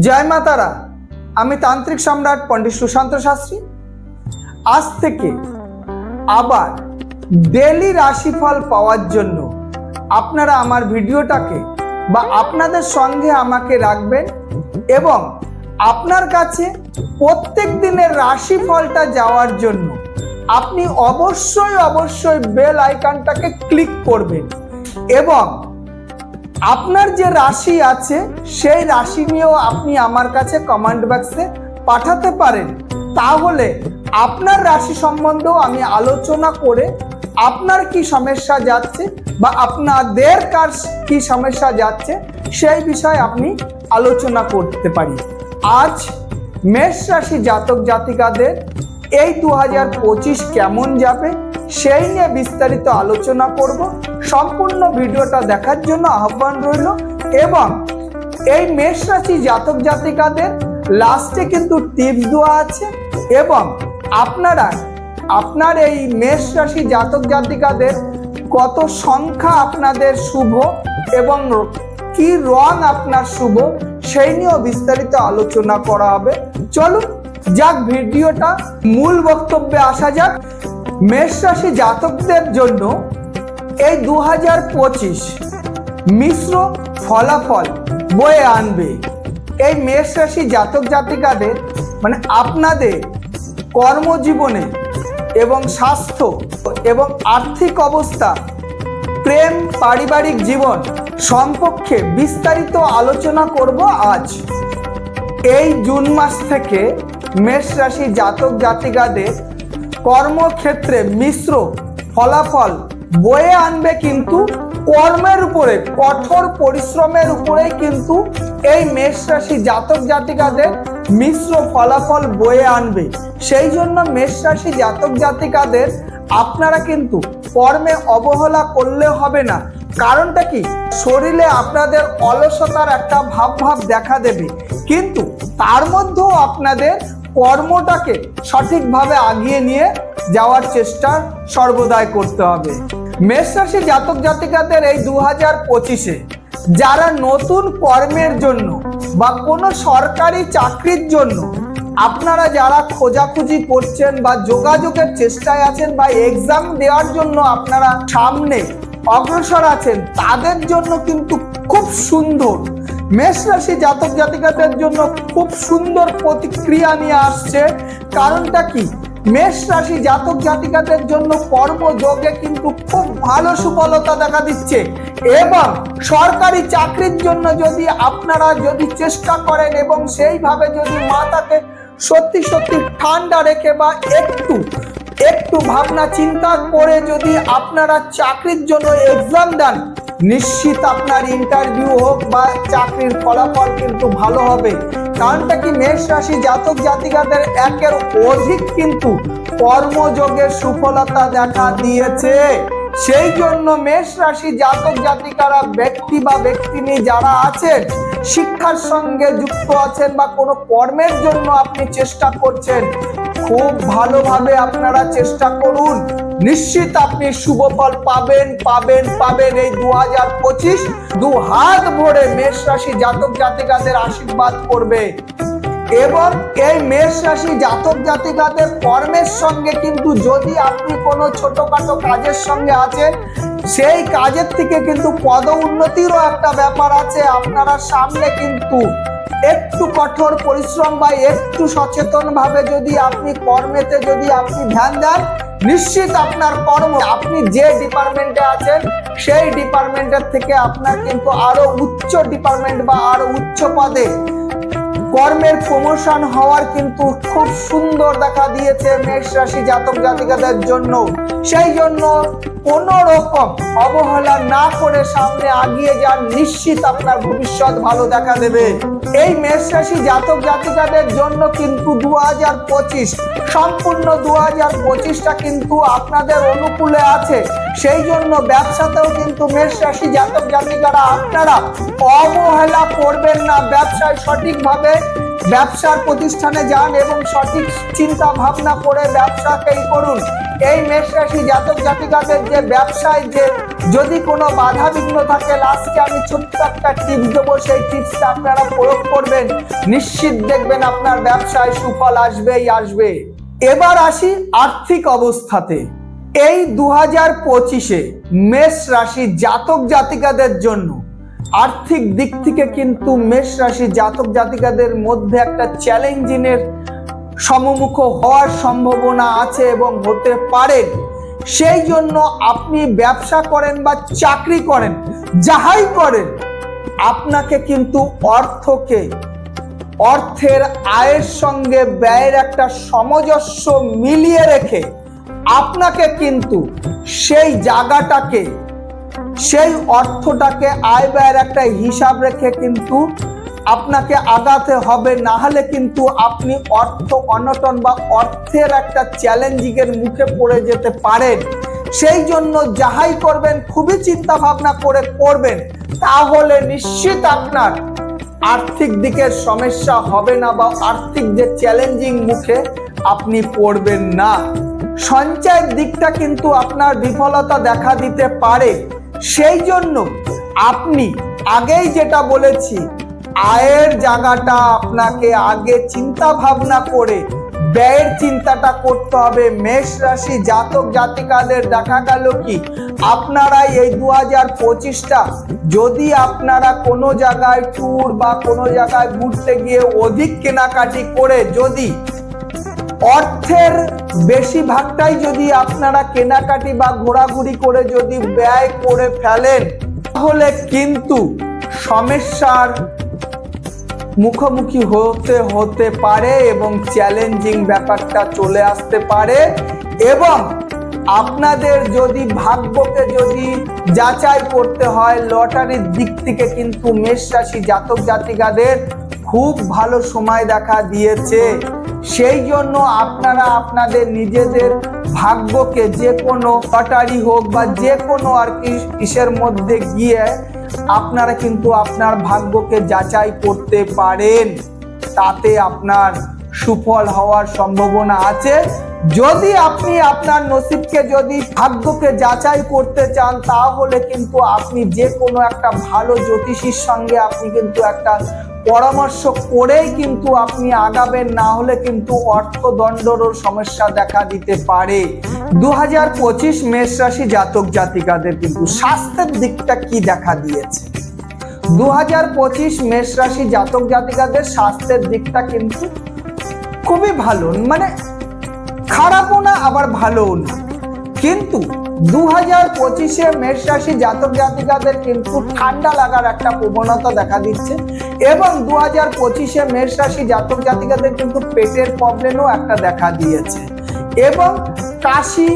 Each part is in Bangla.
জয় মাতারা আমি তান্ত্রিক সম্রাট পণ্ডিত সুশান্ত শাস্ত্রী। আজ থেকে আবার ডেলি রাশিফল পাওয়ার জন্য আপনারা আমার ভিডিওটাকে বা আপনাদের সঙ্গে আমাকে রাখবেন এবং আপনার কাছে প্রত্যেক দিনের রাশিফলটা যাওয়ার জন্য আপনি অবশ্যই অবশ্যই বেল আইকনটাকে ক্লিক করবেন এবং আপনার যে রাশি আছে, সেই রাশি নিয়েও আপনি আমার কাছে কমেন্ট বক্সে পাঠাতে পারেন। তাহলে আপনার রাশি সম্বন্ধেও আমি আলোচনা করে আপনার কি সমস্যা যাচ্ছে বা আপনাদের কার কি সমস্যা যাচ্ছে, সেই বিষয়ে আপনি আলোচনা করতে পারি। আজ মেষ রাশি জাতক জাতিকাদের এই দু হাজার পঁচিশ কেমন যাবে? সেই নিয়ে বিস্তারিত আলোচনা করব। সম্পূর্ণ ভিডিওটা দেখার জন্য আহ্বান রইল এবং এই মেষ রাশি জাতক জাতিকাদের লাস্টে কিন্তু টিপস দেওয়া আছে এবং আপনারা, আপনার এই মেষ রাশি জাতক জাতিকাদের কত সংখ্যা আপনাদের শুভ এবং কি রং আপনার শুভ সেই নিয়েও বিস্তারিত আলোচনা করা হবে। চলুন, যাক ভিডিওটা, মূল বক্তব্যে আসা যাক। মেষ রাশি জাতকদের জন্য এই দু হাজার পঁচিশ মিশ্র ফলাফল বয়ে আনবে। এই মেষ রাশি জাতক জাতিকাদের মানে আপনাদের কর্মজীবনে এবং স্বাস্থ্য এবং আর্থিক অবস্থা, প্রেম, পারিবারিক জীবন সম্পর্কে বিস্তারিত আলোচনা করব আজ। এই জুন মাস থেকে মেষ রাশি জাতক জাতিকাদের কর্মক্ষেত্রে মিশ্র ফলাফল বয়ে আনবে কিন্তু কর্মের উপরে, কঠোর পরিশ্রমের উপরেই কিন্তু এই মেষ রাশি জাতক জাতিকাদের মিশ্র ফলাফল বয়ে আনবে। সেই জন্য মেষ রাশি জাতক জাতিকাদের আপনারা কিন্তু কর্মে অবহেলা করলে হবে না। কারণটা কি? শরীরে আপনাদের অলসতার একটা ভাব ভাব দেখা দেবে। কিন্তু তার মধ্যেও আপনাদের কর্মটাকে সঠিকভাবে আগিয়ে নিয়ে যাওয়ার চেষ্টা সর্বদাই করতে হবে। মেষ রাশি জাতক জাতিকাদের এই দু হাজার পঁচিশে যারা নতুন কর্মের জন্য বা কোনো সরকারি চাকরির জন্য আপনারা যারা খোঁজাখুঁজি করছেন বা যোগাযোগের চেষ্টায় আছেন বা এক্সাম দেওয়ার জন্য আপনারা সামনে অগ্রসর আছেন, তাদের জন্য কিন্তু খুব সুন্দর মেষ রাশি জাতক জাতিকাদের জন্য খুব সুন্দর প্রতিক্রিয়া নিয়ে আসছে। কারণটা কি? মেষ রাশি জাতক জাতিকাদের জন্য কর্মযোগে কিন্তু খুব ভালো সুফলতা দেখা দিচ্ছে। এবং সরকারি চাকরির জন্য যদি আপনারা যদি চেষ্টা করেন এবং সেইভাবে যদি মাথাকে সত্যি সত্যি ঠান্ডা রেখে বা একটু একটু ভাবনা চিন্তা করে যদি আপনারা চাকরির জন্য এক্সাম দেন নিশ্চিত আপনার ইন্টারভিউ হোক বা চাকরির ফলাফল কিন্তু ভালো হবে। কারণটা কি? মেষ রাশি জাতক জাতিকাদের একের অধিক কিন্তু কর্মযোগের সুফলতা দেখা দিয়েছে। সেই জন্য মেষ রাশি জাতক জাতিকারা ব্যক্তি বা ব্যক্তিনি যারা আছেন, শিক্ষার সঙ্গে যুক্ত আছেন বা কোনো কর্মের জন্য আপনি চেষ্টা করছেন, খুব ভালোভাবে আপনারা চেষ্টা করুন। নিশ্চিত আপনি শুভ ফল পাবেন পাবেন পাবেন এই দু হাজার পঁচিশ। দু হাত ভরে মেষ রাশি জাতক জাতিকাদের আশীর্বাদ করবে। এবং এই মেষ রাশি জাতক জাতিকাদের কর্মের সঙ্গে কিন্তু যদি আপনি কোনো ছোটখাটো কাজের সঙ্গে আছেন, সেই কাজের থেকে কিন্তু পদ উন্নতিরও একটা ব্যাপার আছে। আপনারা সামনে কিন্তু একটু কঠোর পরিশ্রম বা একটু সচেতনভাবে যদি আপনি কর্মেতে যদি আপনি ধ্যান দেন নিশ্চিত আপনার কর্ম, আপনি যে ডিপার্টমেন্টে আছেন, সেই ডিপার্টমেন্টের থেকে আপনার কিন্তু আরও উচ্চ ডিপার্টমেন্ট বা আরও উচ্চ পদে কর্মের প্রমোশন হওয়ার কিন্তু খুব সুন্দর দেখা দিয়েছে মেষ রাশি জাতক জাতিকাদের জন্য। সেই জন্য কোন রকম অবহেলা না করে সামনে আগিয়ে যান, নিশ্চিত আপনার ভবিষ্যৎ ভালো দেখা দেবে। এই মেষ রাশি জাতক জাতিকাদের জন্য কিন্তু দু হাজার পঁচিশ, সম্পূর্ণ দু হাজার পঁচিশটা কিন্তু আপনাদের অনুকূলে আছে। সেই জন্য ব্যবসাতেও কিন্তু মেষ রাশি জাতক জাতিকারা আপনারা অবহেলা করবেন না, ব্যবসায় সঠিকভাবে ব্যবসার প্রতিষ্ঠানে যান এবং সঠিক চিন্তা ভাবনা করে ব্যবসাকেই করুন। এই মেষ রাশি জাতক জাতিকাদের যে ব্যবসায় যে যদি কোনো বাধা বিঘ্ন থাকে, লাস্টে আমি ছোট্ট একটা টিপস সেই টিপসটা আপনারা প্রয়োগ করবেন। নিশ্চিত দেখবেন আপনার ব্যবসায় সুফল আসবেই, আসবে। এবার আসি আর্থিক অবস্থাতে। এই দু হাজার পঁচিশে মেষ রাশি জাতক জাতিকাদের জন্য আর্থিক দিক থেকে কিন্তু মেষ রাশি জাতক জাতিকাদের মধ্যে একটা চ্যালেঞ্জিংয়ের সমমুখ হওয়ার সম্ভাবনা আছে এবং হতে পারেন সেই জন্য আপনি ব্যবসা করেন বা চাকরি করেন, যাহাই করেন, আপনাকে কিন্তু অর্থকে, অর্থের আয়ের সঙ্গে ব্যয়ের একটা সামঞ্জস্য মিলিয়ে রেখে আপনাকে কিন্তু সেই জায়গাটাকে সেই অর্থটাকে আয় ব্যয়ের একটা হিসাব রেখে কিন্তু আপনাকে আগাতে হবে, না হলে কিন্তু আপনি অর্থ অনটন বা অর্থের একটা চ্যালেঞ্জিং এর মুখে পড়ে যেতে পারেন। সেই জন্য যাহাই করবেন, খুবই চিন্তা ভাবনা করে করবেন, তাহলে নিশ্চিত আপনার আর্থিক দিকের সমস্যা হবে না বা আর্থিক যে চ্যালেঞ্জিং মুখে আপনি পড়বেন না। সঞ্চয়ের দিকটা কিন্তু আপনার বিফলতা দেখা দিতে পারে। সেই জন্য আপনি আগেই যেটা বলেছি, আয়ের জায়গাটা আপনাকে আগে চিন্তা ভাবনা করে ব্যয়ের চিন্তাটা করতে হবে। মেষ রাশি জাতক জাতিকাদের দেখা গেল কি? আপনারা এই দু হাজার পঁচিশটা যদি আপনারা কোনো জায়গায় ট্যুর বা কোনো জায়গায় ঘুরতে গিয়ে অধিক কেনাকাটি করে যদি অর্থের বেশিরভাগটাই যদি আপনারা কেনাকাটি বা ঘোরাঘুরি করে যদি ব্যয় করে ফেলেন, তাহলে কিন্তু সমস্যার মুখোমুখি হতে হতে পারে এবং চ্যালেঞ্জিং ব্যাপারটা চলে আসতে পারে এবং আপনাদের যদি ভাগ্যকে যদি যাচাই করতে হয়, লটারির দিক থেকে কিন্তু মেষ রাশি জাতক জাতিকাদের খুব ভালো সময় দেখা দিয়েছে। সেই জন্য আপনারা আপনাদের নিজেদের ভাগ্যকে যে কোনো লটারি হোক বা যে কোনো আর কি কিসের মধ্যে গিয়ে আপনারা কিন্তু আপনার ভাগ্যকে যাচাই করতে পারেন। তাতে আপনার সুফল হওয়ার সম্ভাবনা আছে। যদি আপনি আপনার নসিবকে যদি ভাগ্যকে যাচাই করতে চান, তাহলে কিন্তু আপনি যে কোনো একটা ভালো জ্যোতিষীর সঙ্গে আপনি কিন্তু একটা পরামর্শ করেই কিন্তু আপনি আগাবেন, না হলে কিন্তু অর্থদণ্ডরও সমস্যা দেখা দিতে পারে। দু হাজার পঁচিশ মেষ রাশি জাতক জাতিকাদের কিন্তু স্বাস্থ্যের দিকটা কি দেখা দিয়েছে? দু হাজার পঁচিশ মেষ রাশি জাতক জাতিকাদের স্বাস্থ্যের দিকটা কিন্তু খুবই ভালো মানে খারাপও না, আবার ভালোও না। কিন্তু দু হাজার পঁচিশে মেষ রাশি জাতক জাতিকাদের কিন্তু ঠান্ডা লাগার একটা প্রবণতা দেখা দিচ্ছে। এবং দু হাজার পঁচিশে মেষ রাশি জাতক জাতিকাদের কিন্তু পেটের প্রবলেমও একটা দেখা দিয়েছে। এবং কাশি,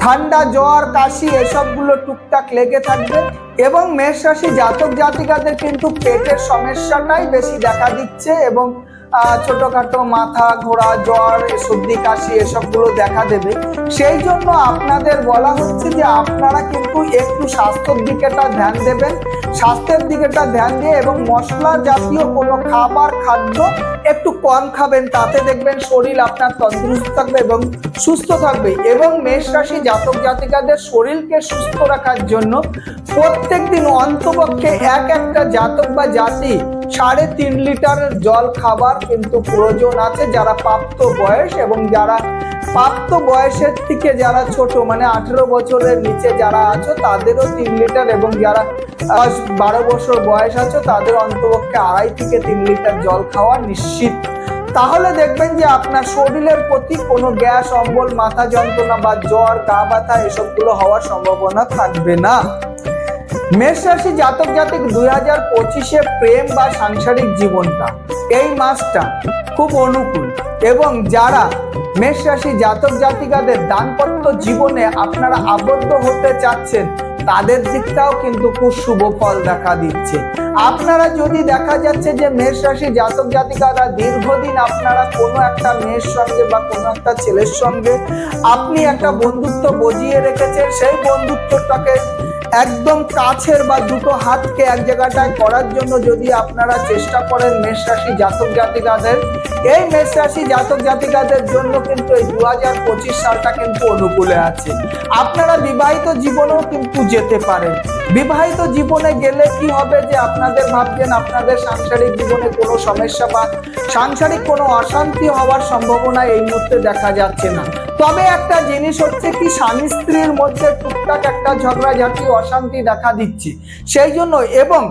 ঠান্ডা, জ্বর, কাশি এসবগুলো টুকটাক লেগে থাকবে। এবং মেষ রাশি জাতক জাতিকাদের কিন্তু পেটের সমস্যাটাই বেশি দেখা দিচ্ছে এবং ছোটখাটো মাথা ঘোরা জ্বর সর্দি কাশি, এসবগুলো দেখা দেবে। সেই জন্য আপনাদের বলা হচ্ছে যে আপনারা কিন্তু একটু স্বাস্থ্যের দিকেটা ধ্যান দেবেন। স্বাস্থ্যের দিকেটা ধ্যান দিয়ে এবং মশলা জাতীয় কোনো খাবার, খাদ্য একটু কম খাবেন। তাতে দেখবেন শরীর আপনার তন্দুরুস্ত থাকবে এবং সুস্থ থাকবে। এবং মেষ রাশি জাতক জাতিকাদের শরীরকে সুস্থ রাখার জন্য প্রত্যেক দিন অন্তপক্ষে এক একটা জাতক বা জাতি সাড়ে তিন লিটার জল খাবার কিন্তু প্রয়োজন আছে যারা প্রাপ্ত বয়স এবং যারা প্রাপ্ত বয়সের থেকে যারা ছোট মানে আঠেরো বছরের নিচে যারা আছো, তাদেরও তিন লিটার এবং যারা বারো বছর বয়স আছো, তাদের অন্তপক্ষে আড়াই থেকে তিন লিটার জল খাওয়া নিশ্চিত। তাহলে দেখবেন যে আপনার শরীরের প্রতি কোনো গ্যাস, অম্বল, মাথা যন্ত্রণা বা জ্বর, গা ব্যথা, এসবগুলো হওয়ার সম্ভাবনা থাকবে না। মেষ রাশি জাতক জাতিক দুই হাজার পঁচিশে প্রেম বা সাংসারিক জীবনটা। এই মাসটা খুব অনুকূল এবং যারা মেষ রাশি জাতক জাতিকাদের দাম্পত্য জীবনে আপনারা আবদ্ধ হতে চাচ্ছেন, তাদের দিকটাও কিন্তু খুব শুভ ফল দেখা দিচ্ছে। আপনারা যদি দেখা যাচ্ছে যে মেষ রাশি জাতক জাতিকারা দীর্ঘদিন আপনারা কোনো একটা মেয়ের সঙ্গে বা কোনো একটা ছেলের সঙ্গে আপনি একটা বন্ধুত্ব বজিয়ে রেখেছেন, সেই বন্ধুত্বটাকে একদম কাছের বা দুটো হাতকে এক জায়গাটায় করার জন্য যদি আপনারা চেষ্টা করেন মেষ রাশি জাতক জাতিকাদের, এই মেষ রাশি জাতক জাতিকাদের জন্য কিন্তু এই দু হাজার পঁচিশ সালটা কিন্তু অনুকূলে আছে। আপনারা বিবাহিত জীবনেও কিন্তু যেতে পারেন। বিবাহিত জীবনে গেলে কি হবে যে আপনাদের ভাবছেন আপনাদের সাংসারিক জীবনে কোনো সমস্যা বা সাংসারিক কোনো অশান্তি হওয়ার সম্ভাবনা এই মুহূর্তে দেখা যাচ্ছে না। তবে একটা জিনিস হচ্ছে কি, স্বামী স্ত্রীর মধ্যে টুকটাক একটা ঝগড়াঝাটি অশান্তি দেখা দিচ্ছে। সেই জন্য এবং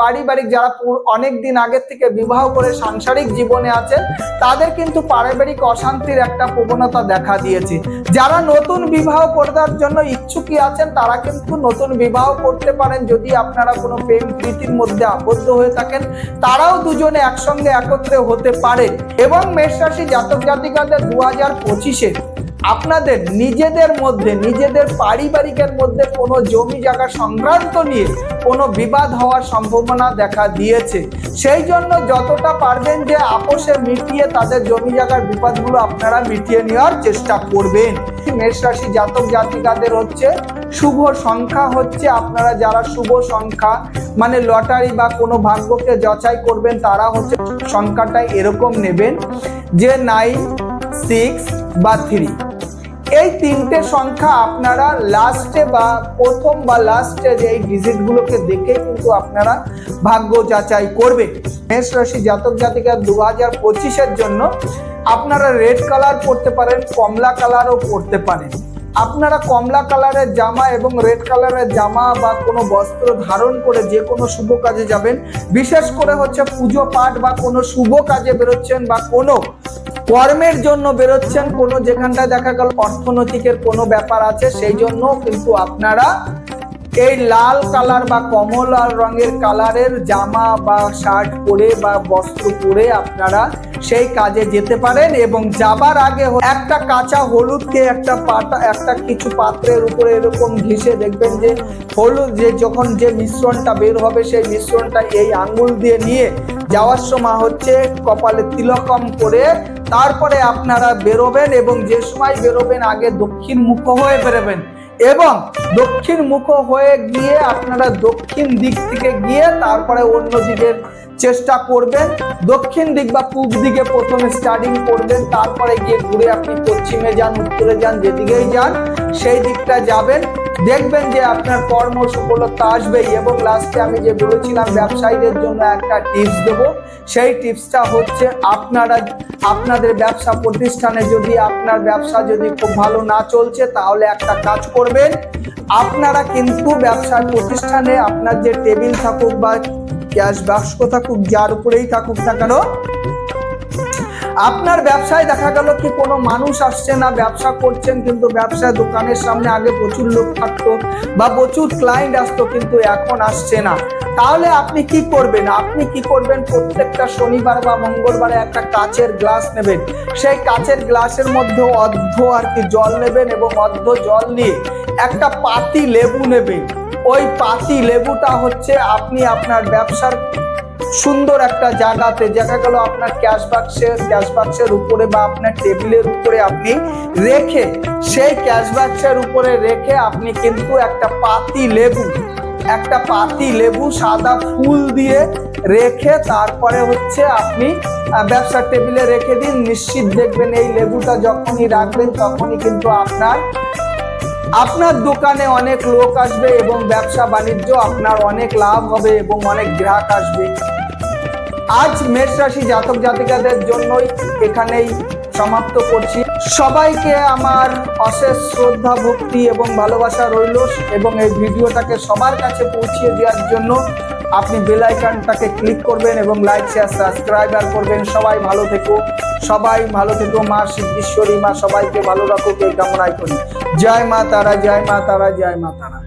পারিবারিক যারা অনেক দিন আগের থেকে বিবাহ করে সাংসারিক জীবনে আছেন, তাদের কিন্তু পারিবারিক অশান্তির একটা প্রবণতা দেখা দিয়েছে। যারা নতুন বিবাহ করার জন্য ইচ্ছুকই আছেন, তারা কিন্তু নতুন বিবাহ করতে পারেন যদি আপনারা কোনো প্রেম প্রীতির মধ্যে আবদ্ধ হয়ে থাকেন। তারাও দুজনে একসঙ্গে একত্রে হতে পারে। এবং মেষ রাশি জাতক জাতিকাদের দু হাজার পঁচিশে আপনাদের, নিজেদের মধ্যে, নিজেদের পারিবারিকের মধ্যে কোনো জমি জায়গা সংক্রান্ত নিয়ে কোনো বিবাদ হওয়ার সম্ভাবনা দেখা দিয়েছে। সেই জন্য যতটা পারবেন যে আপোষে মিটিয়ে তাদের জমি জায়গার বিপদগুলো আপনারা মিটিয়ে নেওয়ার চেষ্টা করবেন। মেষ রাশি জাতক জাতিকাদের হচ্ছে শুভ সংখ্যা হচ্ছে আপনারা যারা শুভ সংখ্যা মানে লটারি বা কোনো ভাগ্যকে যাচাই করবেন, তারা হচ্ছে সংখ্যাটা এরকম নেবেন যে নাইন, সিক্স বা থ্রি। এই তিনটে সংখ্যা আপনারা লাস্টে বা প্রথম বা লাস্টে যে এই ডিজিটগুলোকে দেখে কিন্তু আপনারা ভাগ্য যাচাই করবে মেষ রাশি জাতক জাতিকা দু হাজার পঁচিশের জন্য আপনারা রেড কালার পরতে পারেন, কমলা কালারও পরতে পারেন। আপনারা কমলা কালারের জামা এবং রেড কালারের জামা বা কোনো বস্ত্র ধারণ করে যে কোনো শুভ কাজে যাবেন। বিশেষ করে হচ্ছে পুজো পাঠ বা কোনো শুভ কাজে বেরোচ্ছেন বা কোনো কর্মের জন্য বেরোচ্ছেন, কোনো যেখানটায় দেখা গেল অর্থনৈতিকের কোনো ব্যাপার আছে, সেই জন্য কিন্তু আপনারা এই লাল কালার বা কমলা রঙের কালারের জামা বা শার্ট পরে বা বস্ত্র পরে আপনারা সেই কাজে যেতে পারেন এবং যাবার আগে একটা কাঁচা হলুদকে একটা পাতা, একটা কিছু পাত্রের উপরে এরকম ঘিসে দেখবেন যে হলুদ যে যখন যে মিশ্রণটা বের হবে, সেই মিশ্রণটা এই আঙ্গুল দিয়ে নিয়ে যাওয়ার সময় হচ্ছে কপালে তিলকম করে তারপরে আপনারা বেরোবেন এবং যে সময় বেরোবেন, আগে দক্ষিণ মুখ হয়ে বেরোবেন। এবং দক্ষিণ মুখ হয়ে গিয়ে আপনারা দক্ষিণ দিক থেকে গিয়ে তারপরে অন্য দিকের চেষ্টা করবেন। দক্ষিণ দিক বা পূব দিকে প্রথমে স্টার্টিং করবেন, তারপরে গিয়ে ঘুরে আপনি পশ্চিমে যান, উত্তরে যান, যেদিকেই যান, সেই দিকটা যাবেন। দেখবেন যে আপনার কর্ম সফলতা আসবেই এবং লাস্টে আমি যে বলেছিলাম, ব্যবসায়ীদের জন্য একটা টিপস দেবো। সেই টিপসটা হচ্ছে আপনারা, আপনাদের ব্যবসা প্রতিষ্ঠানে যদি আপনার ব্যবসা যদি খুব ভালো না চলছে, তাহলে একটা কাজ করবেন। আপনারা কিন্তু ব্যবসার প্রতিষ্ঠানে আপনার যে টেবিল থাকুক বা ক্যাশ বাক্স থাকুক, যার উপরেই থাকুক না কেন আপনার ব্যবসায় দেখা গেল কি কোনো মানুষ আসছে না, ব্যবসা করছেন কিন্তু ব্যবসা দোকানের সামনে আগে প্রচুর লোক থাকতো বা প্রচুর ক্লায়েন্ট আসতো কিন্তু এখন আসছে না। তাহলে আপনি কি করবেন? আপনি কি করবেন? প্রত্যেকটা শনিবার বা মঙ্গলবারে একটা কাচের গ্লাস নেবেন। সেই কাচের গ্লাসের মধ্যে অর্ধ আর কি জল নেবেন এবং অর্ধ জল নিয়ে একটা পাতি লেবু নেবেন। ওই পাতি লেবুটা হচ্ছে আপনি আপনার ব্যবসার সুন্দর একটা জায়গাতে দেখা গেল আপনার ক্যাশ বাক্সের ক্যাশ বাক্সের উপরে বা আপনার টেবিলের উপরে আপনি রেখে, সেই ক্যাশ বাক্সের উপরে রেখে আপনি কিন্তু একটা পাতি লেবু, একটা পাতি লেবু সাদা ফুল দিয়ে রেখে তারপরে হচ্ছে আপনি ব্যবসার টেবিলে রেখে দিন। নিশ্চিত দেখবেন এই লেবুটা যখনই রাখবেন তখনই কিন্তু আপনার আপনার দোকানে অনেক লোক আসবে এবং ব্যবসা বাণিজ্য আপনার অনেক লাভ হবে এবং অনেক গ্রাহক আসবে। আজ মেষ রাশি জাতক জাতিকাদের জন্যই এখানেই সমাপ্ত করছি। সবাইকে আমার অশেষ শ্রদ্ধা, ভক্তি এবং ভালোবাসা রইল এবং এই ভিডিওটাকে সবার কাছে পৌঁছিয়ে দেওয়ার জন্য আপনি বেল আইকনটাকে ক্লিক করবেন এবং লাইক, শেয়ার সাবস্ক্রাইবার করবেন। সবাই ভালো থেকো। সবাই ভালো থেকো। মা সিদ্ধেশ্বরী, মা সবাইকে ভালো রাখুক। এই কামনাই করি। জয় মা তারা, জয় মা তারা, জয় মা তারা।